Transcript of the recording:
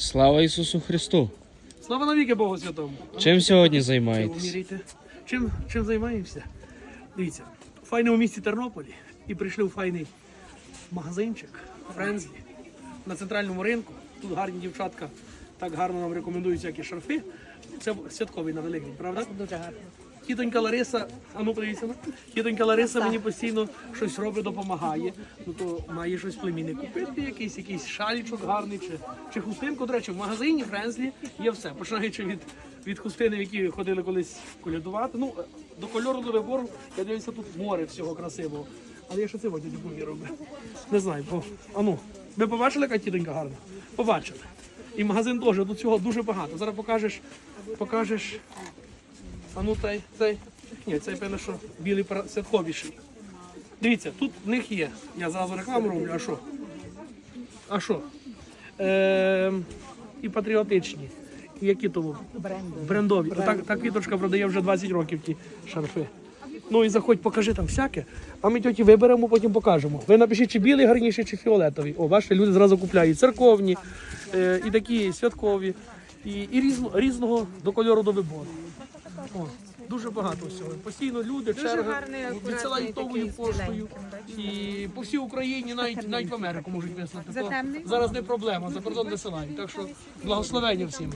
Слава Ісусу Христу! Слава навіки Богу Святому. Чим сьогодні займаєтесь? Чим, чим займаємося? Дивіться, в файному місті Тернополі і прийшли в файний магазинчик Френзлі на центральному ринку. Тут гарні дівчатка так гарно нам рекомендують всякі шарфи. Це святковий на Великдень, правда? Дуже гарно. Тітонька Лариса, а ну подивіться, ну. тітонька Лариса мені постійно щось робить, допомагає. Ну то має щось племінник купити, якийсь якийсь шалічок гарний чи, чи хустинку. До речі, в магазині Френзлі є все. Починаючи від, від хустини, в які ходили колись колядувати. Ну, до кольору до вибору, я дивлюся, тут море всього красивого. Але я що це дядьку робив? Не знаю, бо. А ну, ви побачили, яка тітонька гарна? Побачили. І магазин теж, тут цього дуже багато. Зараз покажеш, покажеш а ну цей, цей. Ні, цей певно, що білий святковіший. Дивіться, тут в них є. Я зразу рекламу роблю, а що? А що? Ем, і патріотичні. І які то Бренди. брендові. Так, та квіточка продає вже 20 років ті шарфи. Ну і заходь, покажи там всяке, а ми тьоті виберемо, потім покажемо. Ви напишіть, чи білий гарніший, чи фіолетовий. О, бачите, люди зразу купляють церковні, е, Е, і такі святкові, і і різно різного до кольору до вибору. О, дуже багато всього. Постійно люди, черга відсилають товою поштою. І по всій Україні, навіть навіть в Америку можуть вислати. Зараз не проблема, за кордон висилають. Так що благословення всім.